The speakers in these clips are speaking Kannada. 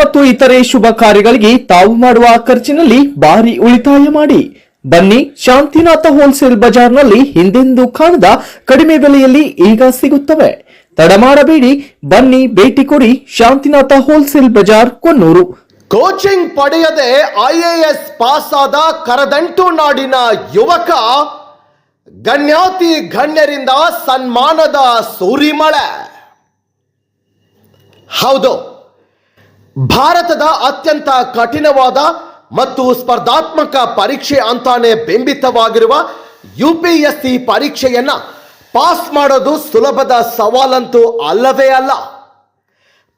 ಮತ್ತು ಇತರೆ ಶುಭ ಕಾರ್ಯಗಳಿಗೆ ತಾವು ಮಾಡುವ ಖರ್ಚಿನಲ್ಲಿ ಭಾರಿ ಉಳಿತಾಯ ಮಾಡಿ. ಬನ್ನಿ ಶಾಂತಿನಾಥ ಹೋಲ್ಸೇಲ್ ಬಜಾರ್ನಲ್ಲಿ ಹಿಂದೆಂದು ಕಾಣದ ಕಡಿಮೆ ಬೆಲೆಯಲ್ಲಿ ಈಗ ಸಿಗುತ್ತವೆ. ತಡ ಮಾಡಬೇಡಿ, ಬನ್ನಿ ಭೇಟಿ ಕೊಡಿ ಶಾಂತಿನಾಥ ಹೋಲ್ಸೇಲ್ ಬಜಾರ್ ಕೊನ್ನೂರು. ಕೋಚಿಂಗ್ ಪಡೆಯದೆ ಐಎಎಸ್ ಪಾಸ್ ಆದ ಕರದಂಟು ನಾಡಿನ ಯುವಕ, ಗಣ್ಯಾತಿ ಗಣ್ಯರಿಂದ ಸನ್ಮಾನದ ಸೂರಿಮಳೆ. ಹೌದು. ಭಾರತದ ಅತ್ಯಂತ ಕಠಿಣವಾದ ಮತ್ತು ಸ್ಪರ್ಧಾತ್ಮಕ ಪರೀಕ್ಷೆ ಅಂತಾನೆ ಬೆಂಬಿತವಾಗಿರುವ ಯು ಪಿ ಎಸ್ ಸಿ ಪರೀಕ್ಷೆಯನ್ನ ಪಾಸ್ ಮಾಡೋದು ಸುಲಭದ ಸವಾಲಂತೂ ಅಲ್ಲವೇ ಅಲ್ಲ.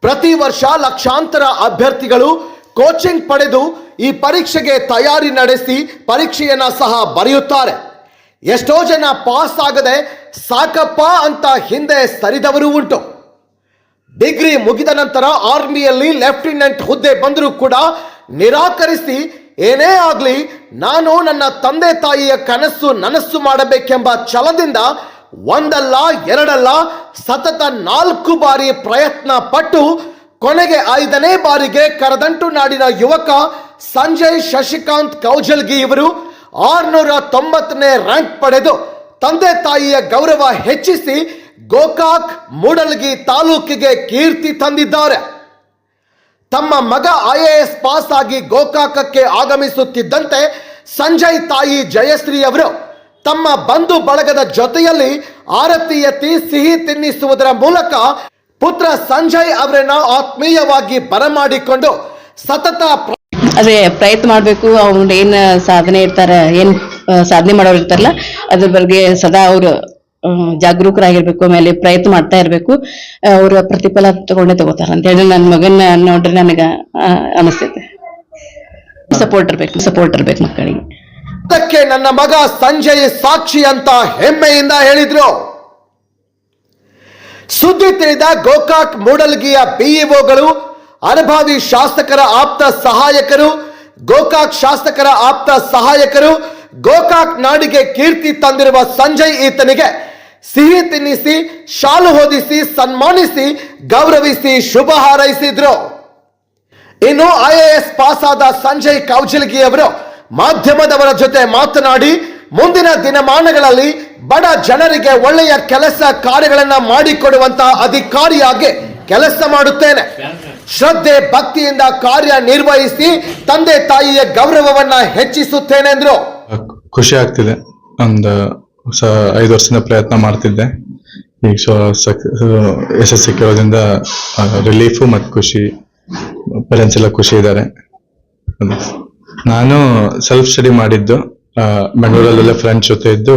ಪ್ರತಿ ವರ್ಷ ಲಕ್ಷಾಂತರ ಅಭ್ಯರ್ಥಿಗಳು ಕೋಚಿಂಗ್ ಪಡೆದು ಈ ಪರೀಕ್ಷೆಗೆ ತಯಾರಿ ನಡೆಸಿ ಪರೀಕ್ಷೆಯನ್ನು ಸಹ ಬರೆಯುತ್ತಾರೆ. ಎಷ್ಟೋ ಜನ ಪಾಸ್ ಆಗದೆ ಸಾಕಪ್ಪ ಅಂತ ಹಿಂದೆ ಸರಿದವರು ಉಂಟು. ಡಿಗ್ರಿ ಮುಗಿದ ನಂತರ ಆರ್ಮಿಯಲ್ಲಿ ಲೆಫ್ಟಿನೆಂಟ್ ಹುದ್ದೆ ಬಂದರೂ ಕೂಡ ನಿರಾಕರಿಸಿ, ಏನೇ ಆಗಲಿ, ನಾನು ನನ್ನ ತಂದೆ ತಾಯಿಯ ಕನಸು ನನಸು ಮಾಡಬೇಕೆಂಬ ಛಲದಿಂದ ಒಂದಲ್ಲ, ಎರಡಲ್ಲ, ಸತತ ನಾಲ್ಕು ಬಾರಿ ಪ್ರಯತ್ನ ಪಟ್ಟು ಕೊನೆಗೆ ಐದನೇ ಬಾರಿಗೆ ಕರದಂಟು ನಾಡಿನ ಯುವಕ ಸಂಜಯ್ ಶಶಿಕಾಂತ್ ಕೌಜಲ್ಗಿ ಇವರು ಆರ್ನೂರ ತೊಂಬತ್ತನೇ ರ್ಯಾಂಕ್ ಪಡೆದು ತಂದೆ ತಾಯಿಯ ಗೌರವ ಹೆಚ್ಚಿಸಿ ಗೋಕಾಕ್ ಮೂಡಲ್ಗಿ ತಾಲೂಕಿಗೆ ಕೀರ್ತಿ ತಂದಿದ್ದಾರೆ. ತಮ್ಮ ಮಗ ಐಎಎಸ್ ಪಾಸ್ ಆಗಿ ಗೋಕಾಕಕ್ಕೆ ಆಗಮಿಸುತ್ತಿದ್ದಂತೆ ಸಂಜಯ್ ತಾಯಿ ಜಯಶ್ರೀ ಅವರು ತಮ್ಮ ಬಂಧು ಬಳಗದ ಜೊತೆಯಲ್ಲಿ ಆರತಿ ಎತ್ತಿ ಸಿಹಿ ತಿನ್ನಿಸುವುದರ ಮೂಲಕ ಪುತ್ರ ಸಂಜಯ್ ಅವರನ್ನ ಆತ್ಮೀಯವಾಗಿ ಬರಮಾಡಿಕೊಂಡು ಸತತ ಅದೇ ಪ್ರಯತ್ನ ಮಾಡಬೇಕು ಅವ್ರು ಏನು ಸಾಧನೆ ಇರ್ತಾರೆ, ಏನು ಸಾಧನೆ ಮಾಡೋರು ಇರ್ತಾರಲ್ಲ, ಅದ್ರ ಬಗ್ಗೆ ಸದಾ ಅವರು ಜಾಗರೂಕರಾಗಿರ್ಬೇಕು, ಆಮೇಲೆ ಪ್ರಯತ್ನ ಮಾಡ್ತಾ ಇರಬೇಕು. ಅವ್ರ ಪ್ರತಿಫಲ ತಗೊಂಡೇ ತಗೋತಾರ ಅಂತ ಹೇಳಿ ನನ್ನ ಮಗನ ನೋಡ್ರಿ ನನಗ ಅನಿಸ್ತೈತೆ. ಸಪೋರ್ಟ್ ಇರ್ಬೇಕು ಸಪೋರ್ಟ್ ಇರ್ಬೇಕು ಮಕ್ಕಳಿಗೆ. ಅದಕ್ಕೆ ನನ್ನ ಮಗ ಸಂಜಯ್ ಸಾಕ್ಷಿ ಅಂತ ಹೆಮ್ಮೆಯಿಂದ ಹೇಳಿದ್ರು. ಸುದ್ದಿ ತಿಳಿದ ಗೋಕಾಕ್ ಮೂಡಲ್ಗಿಯ ಬಿಇಒಗಳು ಅನುಭವಿ ಶಾಸಕರ ಆಪ್ತ ಸಹಾಯಕರು, ಗೋಕಾಕ್ ಶಾಸಕರ ಆಪ್ತ ಸಹಾಯಕರು, ಗೋಕಾಕ್ ನಾಡಿಗೆ ಕೀರ್ತಿ ತಂದಿರುವ ಸಂಜಯ್ ಈತನಿಗೆ ಸಿಹಿ ತಿನ್ನಿಸಿ, ಶಾಲು ಹೊದಿಸಿ, ಸನ್ಮಾನಿಸಿ, ಗೌರವಿಸಿ, ಶುಭ ಹಾರೈಸಿದ್ರು. ಇನ್ನು ಐಎಎಸ್ ಪಾಸ್ ಆದ ಸಂಜಯ್ ಕೌಜಲ್ಗಿ ಅವರು ಮಾಧ್ಯಮದವರ ಜೊತೆ ಮಾತನಾಡಿ, ಮುಂದಿನ ದಿನಮಾನಗಳಲ್ಲಿ ಬಡ ಜನರಿಗೆ ಒಳ್ಳೆಯ ಕೆಲಸ ಕಾರ್ಯಗಳನ್ನ ಮಾಡಿಕೊಡುವಂತಹ ಅಧಿಕಾರಿಯಾಗಿ ಕೆಲಸ ಮಾಡುತ್ತೇನೆ. ಶ್ರದ್ಧೆ, ಭಕ್ತಿಯಿಂದ ಕಾರ್ಯ ನಿರ್ವಹಿಸಿ ತಂದೆ ತಾಯಿಯ ಗೌರವವನ್ನ ಹೆಚ್ಚಿಸುತ್ತೇನೆ ಎಂದ್ರು ಖುಷಿ ಆಗ್ತಿದೆ. ಒಂದು ಐದು ವರ್ಷದಿಂದ ಪ್ರಯತ್ನ ಮಾಡ್ತಿದ್ದೆ. ಈಗ ಸೊ, ಸಕ್ ಯಶಸ್ಸು ಸಿಕ್ಕಿರೋದ್ರಿಂದ ರಿಲೀಫು ಮತ್ತು ಖುಷಿ ಪೇರೆಂಟ್ಸ್ ಎಲ್ಲ ಖುಷಿ ಇದ್ದಾರೆ. ನಾನು ಸೆಲ್ಫ್ ಸ್ಟಡಿ ಮಾಡಿದ್ದು ಬೆಂಗಳೂರಲ್ಲೆಲ್ಲ ಫ್ರೆಂಡ್ಸ್ ಜೊತೆ ಇದ್ದು,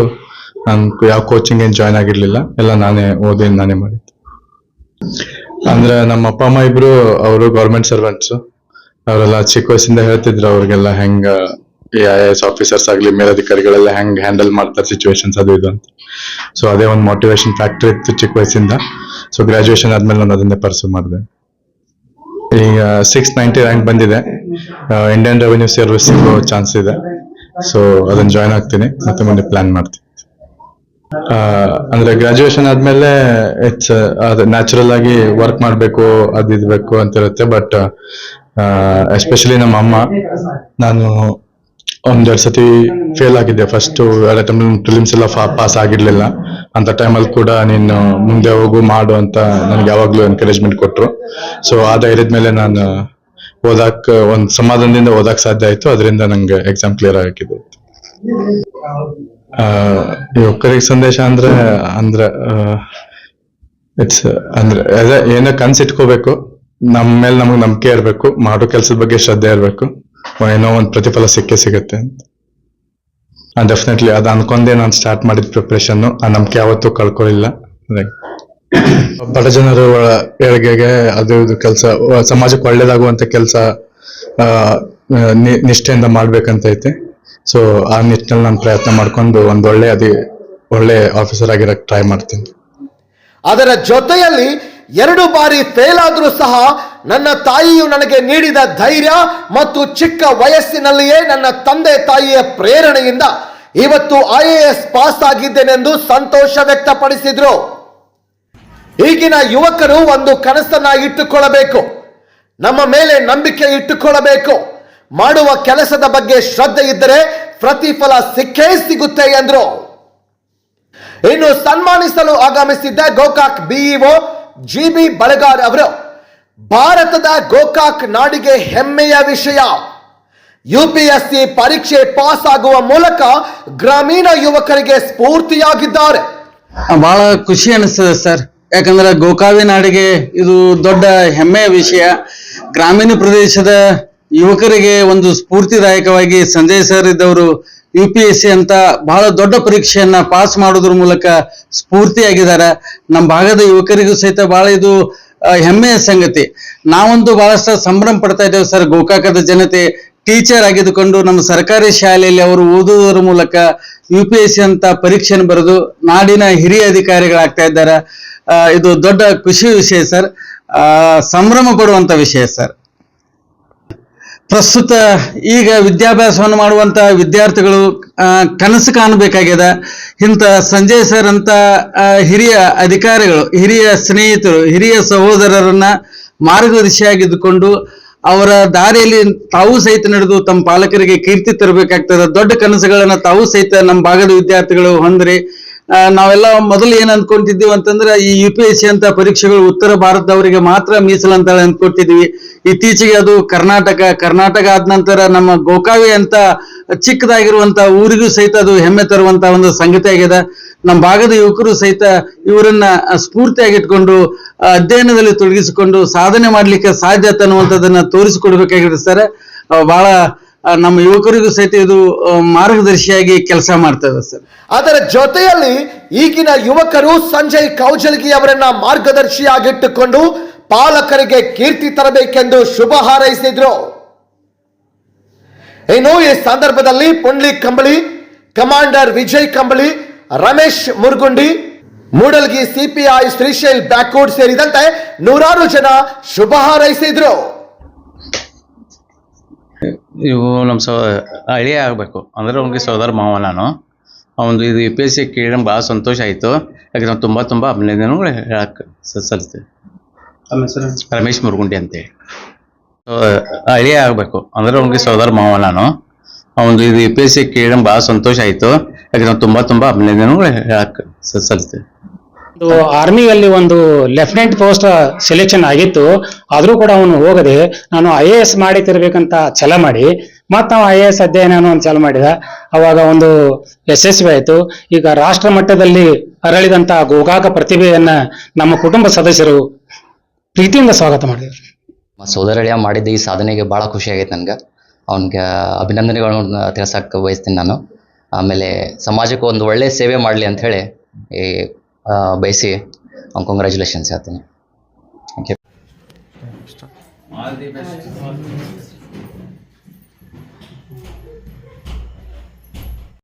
ನಾನು ಯಾವ ಕೋಚಿಂಗ್ ಏನು ಜಾಯ್ನ್ ಆಗಿರ್ಲಿಲ್ಲ. ಎಲ್ಲ ನಾನೇ ಓದಿ ನಾನೇ ಮಾಡಿದ್ದು. ಅಂದ್ರೆ ನಮ್ಮ ಅಪ್ಪ, ಅಮ್ಮ ಇಬ್ಬರು ಅವರು ಗೌರ್ಮೆಂಟ್ ಸರ್ವೆಂಟ್ಸ್ ಅವರೆಲ್ಲ ಚಿಕ್ಕ ವಯಸ್ಸಿಂದ ಹೇಳ್ತಿದ್ರು ಅವ್ರಿಗೆಲ್ಲ ಹೆಂಗ ಐ ಎಸ್ ಆಫೀಸರ್ಸ್ ಆಗಲಿ ಮೇಲಧಿಕಾರಿಗಳೆಲ್ಲ ಹೆಂಗ್ ಹ್ಯಾಂಡಲ್ ಮಾಡ್ತಾರೆ ಸಿಚುವೇಶನ್ಸ್ ಅದು ಇದು ಅಂತ. ಸೊ ಅದೇ ಒಂದು ಮೋಟಿವೇಶನ್ ಫ್ಯಾಕ್ಟರ್ ಇತ್ತು ಚಿಕ್ಕ ವಯಸ್ಸಿಂದ. ಸೊ ಗ್ರಾಜುಯೇಷನ್ ಆದ್ಮೇಲೆ ನಾನು ಅದನ್ನೇ ಪರ್ಸೂ ಮಾಡಿದೆ. ಈಗ ಸಿಕ್ಸ್ ನೈಂಟಿ ರ್ಯಾಂಕ್ ಬಂದಿದೆ. ಇಂಡಿಯನ್ ರೆವಿನ್ಯೂ ಸರ್ವಿಸ್ ಸಿಗೋ ಚಾನ್ಸ್ ಇದೆ. ಸೊ ಅದನ್ನ ಜಾಯ್ನ್ ಆಗ್ತೀನಿ. ಮತ್ತೆ ಮುಂದೆ ಪ್ಲಾನ್ ಮಾಡ್ತೀನಿ ಅಂದ್ರೆ ಗ್ರಾಜುಯೇಷನ್ ಆದ್ಮೇಲೆ ಇಟ್ಸ್ ಅದು ನ್ಯಾಚುರಲ್ ಆಗಿ ವರ್ಕ್ ಮಾಡ್ಬೇಕು, ಅದು ಇದ್ಬೇಕು ಅಂತ ಇರುತ್ತೆ ಬಟ್ ಎಸ್ಪೆಷಲಿ ನಮ್ಮ ಅಮ್ಮ. ನಾನು ಒಂದೆರಡು ಸತಿ ಫೇಲ್ ಆಗಿದ್ದೆ. ಫಸ್ಟ್ ಎರಡು ಟೈಮ್ ಫಿಲಿಮ್ಸ್ ಎಲ್ಲ ಪಾಸ್ ಆಗಿರ್ಲಿಲ್ಲ. ಅಂತ ಟೈಮಲ್ಲಿ ಕೂಡ ನೀನು ಮುಂದೆ ಹೋಗು, ಮಾಡು ಅಂತ ನನಗೆ ಯಾವಾಗ್ಲೂ ಎನ್ಕರೇಜ್ಮೆಂಟ್ ಕೊಟ್ರು. ಸೊ ಆ ಧೈರ್ಯದ ಮೇಲೆ ನಾನು ಓದಾಕ್, ಒಂದ್ ಸಮಾಧಾನದಿಂದ ಓದಾಕ್ ಸಾಧ್ಯ ಆಯ್ತು. ಅದರಿಂದ ನಂಗೆ ಎಕ್ಸಾಮ್ ಕ್ಲಿಯರ್ ಆಗಿದೆ ಒಕ್ಕರಿಗೆ ಸಂದೇಶ ಅಂದ್ರೆ ಅಂದ್ರೆ ಇಟ್ಸ್ ಅಂದ್ರೆ, ಅದೇ ಏನೋ ಕನ್ಸ್ ಇಟ್ಕೋಬೇಕು. ನಮ್ಮ ಮೇಲೆ ನಮಗೆ ನಂಬಿಕೆ ಇರಬೇಕು. ಮಾಡೋ ಕೆಲಸದ ಬಗ್ಗೆ ಶ್ರದ್ಧೆ ಇರಬೇಕು. ಏನೋ ಒಂದು ಪ್ರತಿಫಲ ಸಿಕ್ಕೇ ಸಿಗುತ್ತೆ ಅಂತ. ಡೆಫಿನೆಟ್ಲಿ ಅದು ಅನ್ಕೊಂಡೇ ನಾನು ಸ್ಟಾರ್ಟ್ ಮಾಡಿದ ಪ್ರಿಪ್ರೇಷನ್ನು ಆ ನಂಬಿಕೆ ಯಾವತ್ತೂ ಕಳ್ಕೊಳ್ಳಿಲ್ಲ ಬಡ ಜನರು ಏಳಿಗೆಗೆ ಅದು ಇದು ಕೆಲಸ ಸಮಾಜಕ್ಕೆ ಒಳ್ಳೇದಾಗುವಂತ ಕೆಲಸ ನಿಷ್ಠೆಯಿಂದ ಮಾಡ್ಬೇಕಂತ ಐತೆ. ಸೊ ಆ ನಿಟ್ಟಿನಲ್ಲಿ ನಾನು ಪ್ರಯತ್ನ ಮಾಡ್ಕೊಂಡು ಒಂದು ಒಳ್ಳೆ ಅದೇ, ಒಳ್ಳೆ ಆಫೀಸರ್ ಆಗಿರಕ್ಕೆ ಟ್ರೈ ಮಾಡ್ತೀನಿ. ಅದರ ಜೊತೆಯಲ್ಲಿ ಎರಡು ಬಾರಿ ಫೇಲ್ ಆದ್ರೂ ಸಹ ನನ್ನ ತಾಯಿಯು ನನಗೆ ನೀಡಿದ ಧೈರ್ಯ ಮತ್ತು ಚಿಕ್ಕ ವಯಸ್ಸಿನಲ್ಲಿಯೇ ನನ್ನ ತಂದೆ ತಾಯಿಯ ಪ್ರೇರಣೆಯಿಂದ ಇವತ್ತು ಐ ಎ ಎಸ್ ಪಾಸ್ ಆಗಿದ್ದೇನೆಂದು ಸಂತೋಷ ವ್ಯಕ್ತಪಡಿಸಿದ್ರು. ಈಗಿನ ಯುವಕರು ಒಂದು ಕನಸನ್ನ ಇಟ್ಟುಕೊಳ್ಳಬೇಕು. ನಮ್ಮ ಮೇಲೆ ನಂಬಿಕೆ ಇಟ್ಟುಕೊಳ್ಳಬೇಕು. ಮಾಡುವ ಕೆಲಸದ ಬಗ್ಗೆ ಶ್ರದ್ಧೆ ಇದ್ದರೆ ಪ್ರತಿಫಲ ಸಿಕ್ಕೇ ಸಿಗುತ್ತೆ ಎಂದರು. ಇನ್ನು ಸನ್ಮಾನಿಸಲು ಆಗಮಿಸಿದ್ದ Gokak BEO G B Balagar ಅವರು ಭಾರತದ ಗೋಕಾಕ್ ನಾಡಿಗೆ ಹೆಮ್ಮೆಯ ವಿಷಯ. ಯುಪಿಎಸ್ಸಿ ಪರೀಕ್ಷೆ ಪಾಸ್ ಆಗುವ ಮೂಲಕ ಗ್ರಾಮೀಣ ಯುವಕರಿಗೆ ಸ್ಫೂರ್ತಿಯಾಗಿದ್ದಾರೆ. ಬಹಳ ಖುಷಿ ಅನಿಸ್ತದೆ ಸರ್. ಯಾಕಂದ್ರೆ ಗೋಕಾವಿ ನಾಡಿಗೆ ಇದು ದೊಡ್ಡ ಹೆಮ್ಮೆಯ ವಿಷಯ. ಗ್ರಾಮೀಣ ಪ್ರದೇಶದ ಯುವಕರಿಗೆ ಒಂದು ಸ್ಫೂರ್ತಿದಾಯಕವಾಗಿ ಸಂಜಯ್ ಸರ್ ಇದ್ದವರು ಯು ಪಿ ಎಸ್ ಸಿ ಅಂತ ಬಹಳ ದೊಡ್ಡ ಪರೀಕ್ಷೆಯನ್ನ ಪಾಸ್ ಮಾಡೋದ್ರ ಮೂಲಕ ಸ್ಫೂರ್ತಿಯಾಗಿದ್ದಾರೆ. ನಮ್ಮ ಭಾಗದ ಯುವಕರಿಗೂ ಸಹಿತ ಬಹಳ ಇದು ಹೆಮ್ಮೆಯ ಸಂಗತಿ. ನಾವಂತೂ ಬಹಳಷ್ಟು ಸಂಭ್ರಮ ಪಡ್ತಾ ಇದ್ದೇವೆ ಸರ್. ಗೋಕಾಕದ ಜನತೆ ಟೀಚರ್ ಆಗಿದ್ದುಕೊಂಡು ನಮ್ಮ ಸರ್ಕಾರಿ ಶಾಲೆಯಲ್ಲಿ ಅವರು ಓದುವುದರ ಮೂಲಕ ಯು ಪಿ ಎಸ್ ಸಿ ಅಂತ ಪರೀಕ್ಷೆಯನ್ನು ಬರೆದು ನಾಡಿನ ಹಿರಿಯ ಅಧಿಕಾರಿಗಳಾಗ್ತಾ ಇದ್ದಾರೆ. ಇದು ದೊಡ್ಡ ಖುಷಿ ವಿಷಯ ಸರ್. ಸಂಭ್ರಮ ಪಡುವಂತ ವಿಷಯ ಸರ್. ಪ್ರಸ್ತುತ ಈಗ ವಿದ್ಯಾಭ್ಯಾಸವನ್ನು ಮಾಡುವಂತ ವಿದ್ಯಾರ್ಥಿಗಳು ಕನಸು ಕಾಣಬೇಕಾಗಿದೆ ಇಂಥ ಸಂಜಯ್ ಸರ್ ಅಂತ ಹಿರಿಯ ಅಧಿಕಾರಿಗಳು, ಹಿರಿಯ ಸ್ನೇಹಿತರು, ಹಿರಿಯ ಸಹೋದರರನ್ನ ಮಾರ್ಗದರ್ಶಿಯಾಗಿದ್ದುಕೊಂಡು ಅವರ ದಾರಿಯಲ್ಲಿ ತಾವು ಸಹಿತ ನಡೆದು ತಮ್ಮ ಪಾಲಕರಿಗೆ ಕೀರ್ತಿ ತರಬೇಕಾಗ್ತದೆ. ದೊಡ್ಡ ಕನಸುಗಳನ್ನ ತಾವು ಸಹಿತ ನಮ್ಮ ಭಾಗದ ವಿದ್ಯಾರ್ಥಿಗಳು ಹೊಂದ್ರಿ. ನಾವೆಲ್ಲ ಮೊದಲು ಏನ್ ಅನ್ಕೊಂತಿದ್ದೀವಿ ಅಂತಂದ್ರೆ ಈ ಯು ಪಿ ಎಸ್ ಸಿ ಅಂತ ಪರೀಕ್ಷೆಗಳು ಉತ್ತರ ಭಾರತದವರಿಗೆ ಮಾತ್ರ ಮೀಸಲಂತ ಅನ್ಕೊಟ್ಟಿದ್ವಿ ಇತ್ತೀಚೆಗೆ ಅದು ಕರ್ನಾಟಕ ಕರ್ನಾಟಕ ಆದ ನಂತರ ನಮ್ಮ ಗೋಕಾವಿ ಅಂತ ಚಿಕ್ಕದಾಗಿರುವಂತ ಊರಿಗೂ ಸಹಿತ ಅದು ಹೆಮ್ಮೆ ತರುವಂತ ಒಂದು ಸಂಗತಿ ಆಗಿದೆ. ನಮ್ಮ ಭಾಗದ ಯುವಕರು ಸಹಿತ ಇವರನ್ನ ಸ್ಫೂರ್ತಿಯಾಗಿಟ್ಕೊಂಡು ಅಧ್ಯಯನದಲ್ಲಿ ತೊಡಗಿಸಿಕೊಂಡು ಸಾಧನೆ ಮಾಡ್ಲಿಕ್ಕೆ ಸಾಧ್ಯತೆ ಅನ್ನುವಂಥದ್ದನ್ನ ತೋರಿಸಿಕೊಡ್ಬೇಕಾಗಿರುತ್ತೆ ಸರ್. ಬಹಳ ನಮ್ಮ ಯುವಕರಿಗೂ ಸಹಿತ ಇದು ಮಾರ್ಗದರ್ಶಿಯಾಗಿ ಕೆಲಸ ಮಾಡ್ತದೆ ಸರ್. ಅದರ ಜೊತೆಯಲ್ಲಿ ಈಗಿನ ಯುವಕರು ಸಂಜಯ್ ಕೌಜಲ್ಗಿ ಅವರನ್ನ ಮಾರ್ಗದರ್ಶಿಯಾಗಿಟ್ಟುಕೊಂಡು ಪಾಲಕರಿಗೆ ಕೀರ್ತಿ ತರಬೇಕೆಂದು ಶುಭ ಹಾರೈಸಿದ್ರು. ಇನ್ನು ಈ ಸಂದರ್ಭದಲ್ಲಿ ಪುಂಡ್ಲಿ ಕಂಬಳಿ, commander Vijay Kambali, Ramesh Murgundi, Mudalgi CPI Shrishail backward ಸೇರಿದಂತೆ ನೂರಾರು ಜನ ಶುಭ ಹಾರೈಸಿದ್ರು. ಇವು ನಮ್ಮ ಸೋ ಅಳಿಯ ಆಗಬೇಕು. ಅಂದ್ರೆ ಅವ್ನಿಗೆ ಸೋದರ ಮಾವ ನಾನು. ಅವನು ಇದು ಯು ಪಿ ಎಸ್ ಸಿ ಕೇಳಿ ಭಾಳ ಸಂತೋಷ ಆಯಿತು. ಯಾಕೆ ನಾವು ತುಂಬ ತುಂಬ ಅಭಿನಂದನೆಗಳು ಹೇಳಕ್ಕೆ ಸಲ್ಲಿಸ್ತೀವಿ ರಮೇಶ್ ಮುರುಗುಂಡಿ ಅಂತೇಳಿ. ಸೊ ಅಳಿಯ ಆಗಬೇಕು. ಅಂದ್ರೆ ಅವ್ನಿಗೆ ಸೋದರ ಮಾವ ನಾನು. ಅವನು ಇದು ಯು ಪಿ ಎಸ್ ಸಿ ಕೇಳಿ ಭಾಳ ಸಂತೋಷ ಆಯಿತು. ಯಾಕೆ ನಾವು ತುಂಬ ತುಂಬ ಅಭಿನಂದನೆಗಳು ಹೇಳಕ್ಕೆ ಒಂದು ಆರ್ಮಿಯಲ್ಲಿ ಒಂದು ಲೆಫ್ಟಿನೆಂಟ್ ಪೋಸ್ಟ್ ಸೆಲೆಕ್ಷನ್ ಆಗಿತ್ತು. ಆದ್ರೂ ಕೂಡ ಅವನು ಹೋಗದೆ ನಾನು ಐ ಎ ಎಸ್ ಮಾಡಿ ತಿರ್ಬೇಕಂತ ಛಲ ಮಾಡಿ ಮತ್ತೆ ನಾವು ಐ ಎ ಎಸ್ ಅಧ್ಯಯನ ಒಂದು ಚಾಲು ಮಾಡಿದ. ಅವಾಗ ಒಂದು ಯಶಸ್ವಿ ಆಯಿತು. ಈಗ ರಾಷ್ಟ್ರ ಮಟ್ಟದಲ್ಲಿ ಅರಳಿದಂತ ಗೋಗಾಕ ಪ್ರತಿಭೆಯನ್ನ ನಮ್ಮ ಕುಟುಂಬ ಸದಸ್ಯರು ಪ್ರೀತಿಯಿಂದ ಸ್ವಾಗತ ಮಾಡಿದ್ರು. ಸೋದರಳಿಯ ಮಾಡಿದ್ದ ಈ ಸಾಧನೆಗೆ ಭಾಳ ಖುಷಿ ಆಗೈತೆ ನನಗೆ. ಅವನಿಗೆ ಅಭಿನಂದನೆಗಳನ್ನ ತಿಳ್ಸಕ್ಕೆ ಬಯಸ್ತೀನಿ ನಾನು. ಆಮೇಲೆ ಸಮಾಜಕ್ಕೆ ಒಂದು ಒಳ್ಳೆಯ ಸೇವೆ ಮಾಡಲಿ ಅಂತ ಹೇಳಿ ಈ बैसे कॉन्ग्रेचुलेशन से आते हैं